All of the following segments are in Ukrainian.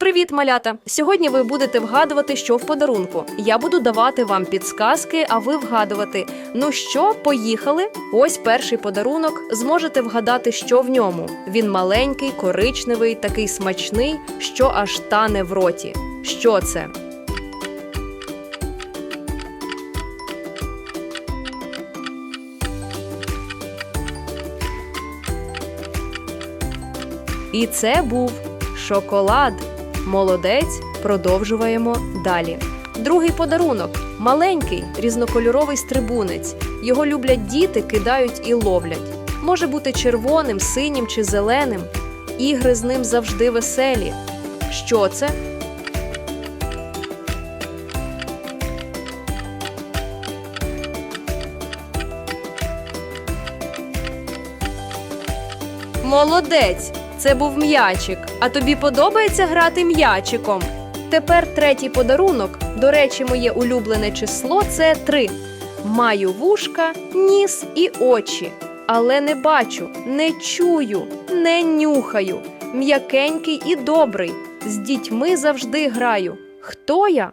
Привіт, малята! Сьогодні ви будете вгадувати, що в подарунку. Я буду давати вам підсказки, а ви вгадувати. Ну що, поїхали? Ось перший подарунок. Зможете вгадати, що в ньому. Він маленький, коричневий, такий смачний, що аж тане в роті. Що це? І це був шоколад. Молодець. Продовжуємо далі. Другий подарунок маленький різнокольоровий стрибунець. Його люблять діти, кидають і ловлять. Може бути червоним, синім чи зеленим. Ігри з ним завжди веселі. Що це? Молодець! Це був м'ячик. А тобі подобається грати м'ячиком? Тепер третій подарунок. До речі, моє улюблене число це три. Маю вушка, ніс і очі. Але не бачу, не чую, не нюхаю. М'якенький і добрий. З дітьми завжди граю. Хто я?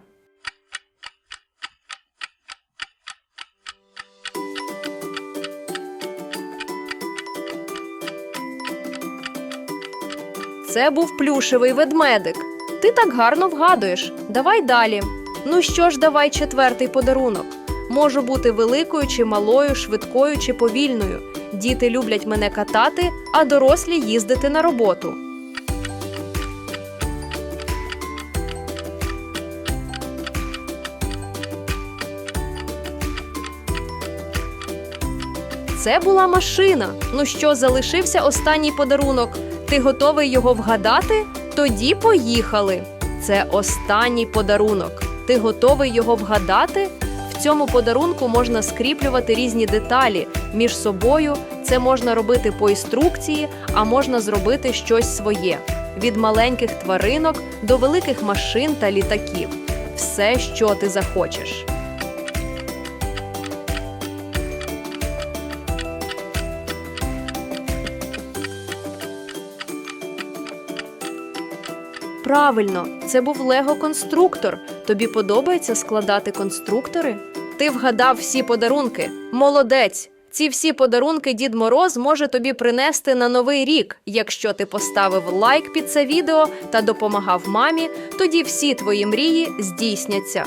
Це був плюшевий ведмедик. Ти так гарно вгадуєш. Давай далі. Ну що ж, давай четвертий подарунок. Можу бути великою чи малою, швидкою чи повільною. Діти люблять мене катати, а дорослі їздити на роботу. Це була машина. Ну що, залишився останній подарунок. Ти готовий його вгадати? Тоді поїхали. Це останній подарунок. Ти готовий його вгадати? В цьому подарунку можна скріплювати різні деталі між собою. Це можна робити по інструкції, а можна зробити щось своє від маленьких тваринок до великих машин та літаків. Все, що ти захочеш. Правильно, це був Лего-конструктор. Тобі подобається складати конструктори? Ти вгадав всі подарунки. Молодець! Ці всі подарунки Дід Мороз може тобі принести на новий рік. Якщо ти поставив лайк під це відео та допомагав мамі, тоді всі твої мрії здійсняться.